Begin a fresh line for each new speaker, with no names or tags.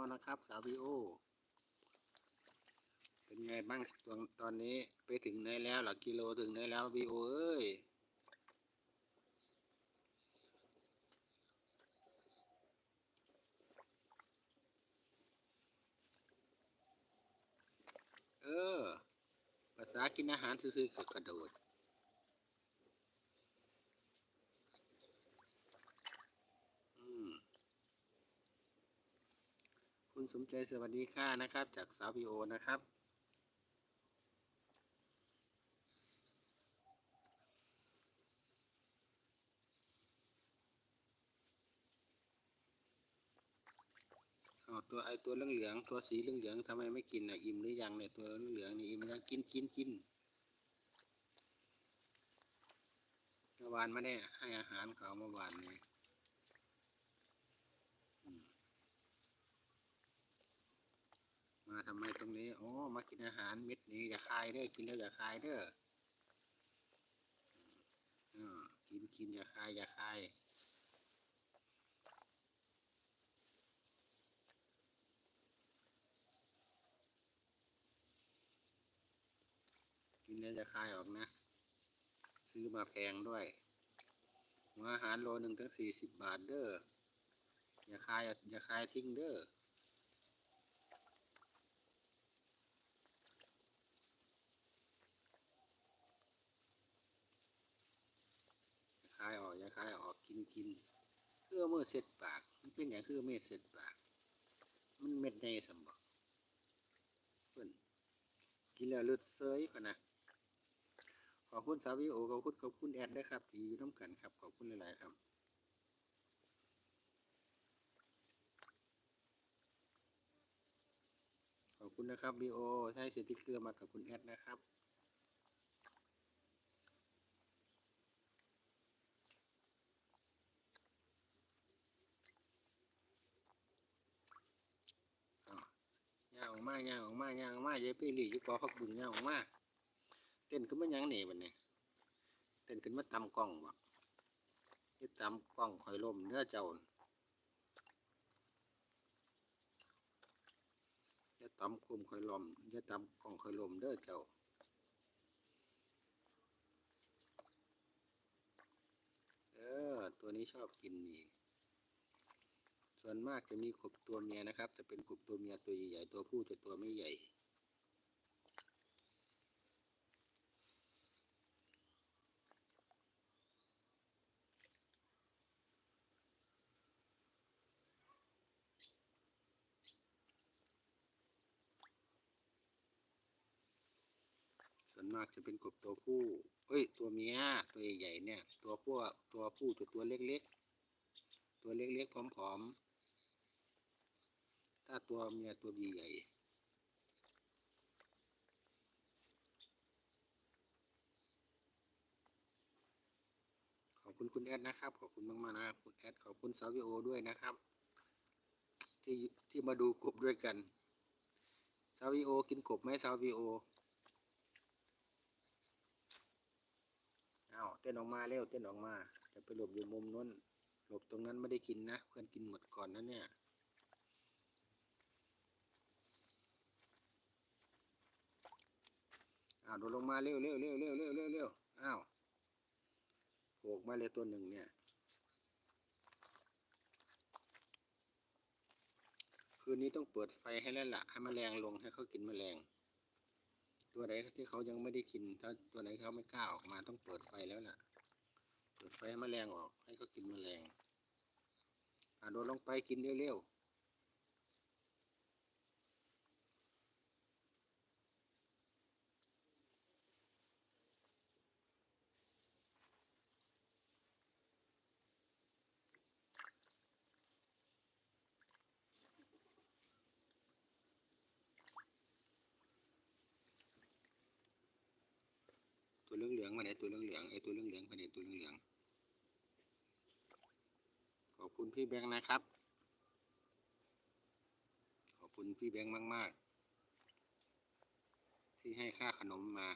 แล้วนะครับ สาววีโอ เป็นไงบ้างตอนตอนนี้ไปถึงไหนแล้วหลักกิโลถึงไหนแล้ววีโอเอ้ยเออ ภาษากินอาหารซื่อๆก็กระโดด อืม คุณสมใจสวัสดีค่ะนะครับ จากสาวพีโอนะครับอ๋อตัวไอตัวเหลืองตัวสีเหลืองทำไมไม่กินอะอิ่มหรือยังเนี่ยตัวเหลืองๆนี่อิ่มยังกินกินกินเมื่อวานไม่ได้ให้อาหารเขาเมื่อวานนี้อืมมาทำไมตรง นี้อ๋อมากินอาหารเม็ดนี้อย่าคายเด้อกินแล้วอย่าคายเด้ออกินกินอย่าคายอย่าคายกินแล้วจะคายออกนะ ซื้อมาแพงด้วยหัวอาหารโลหนึ่งตั้งสี่สิบบาทเด้ออย่าคายอย่าคายทิ้งเด้อ อย่าคายออกอย่าคายออกกินกินเพื่อเมื่อเสร็จปาก มันเป็นอย่างคือเมื่อเสร็จปาก มันเม็ดในสมบัติเพิ่อนกินแล้วลือดเซยพะนะขอบคุณสาวิโอขอบคุณขอบคุณแอดด้วยครับที่อยู่น้ำกันครับขอบคุณหลายๆครับขอบคุณนะครับวีโอใช้สติ๊กเกอร์มากับคุณแอดนะครับ อกมาย่างออกมาย่างออกมาเยไปหลีอยู่กอพักบุญย่างออกมาเต้นขึ้นมายังหนีบัดนี้เต้นขึ้นมาตำกล้องบ่ที่ตำกล้องคอยลมเนื้อเจ้าน่ะอย่าตำกลมคอยลมอย่าตำกล้องคอยลมเด้อเจ้าเออตัวนี้ชอบกินนี่ ส่วนมากจะมีกบตัวเมียนะครับ จะเป็นกบตัวเมียตัวใหญ่ๆตัวผู้จะตัวไม่ใหญ่ส่วนมากจะเป็นกบตัวผู้ เอ้ย ตัวเมีย ตัวใหญ่ๆเนี่ย ตัวผู้ตัวผู้จะตัวเล็กๆ ตัวเล็กๆ ผอมๆ ถ้าตัวเมียตัวใหญ่ขอบคุณคุณแอดนะครับ ขอบคุณมากๆนะครับคุณแอดขอบคุณสาววิโอด้วยนะครับ ที่ที่มาดูกบด้วยกันสาววิโอกินกบไหมสาววิโอเอาเต้นออกมาเร็วเต้นออกมา จะไปหลบอยู่มุมนู้นหลบตรงนั้นไม่ได้กินนะเพื่อนกินหมดก่อนนะเนี่ยอ้าว โดดลงมาเร็วเร็วเร็วเร็วเร็วเร็วเร็วอ้าวโผล่ออกมาเลยตัวหนึ่งเนี่ย คืนนี้ต้องเปิดไฟให้แล้วล่ะให้มแมลงลงให้เขากินมแมลง ตัวไหนที่เขายังไม่ได้กิน ถ้าตัวไหนเขาไม่กล้าออกมาต้องเปิดไฟแล้วล่ะ เปิดไฟให้แมลงออก ให้เขากินแมลงอะโดนลงไปกินเร็วๆ เหลืองมาเนี่ยตัวเหลืองๆไอ้ตัวเหลืองๆไปเนี่ยตัวเหลืองๆขอบคุณพี่แบงค์นะครับ ขอบคุณพี่แบงค์มาก ๆ ที่ให้ค่าขนมมา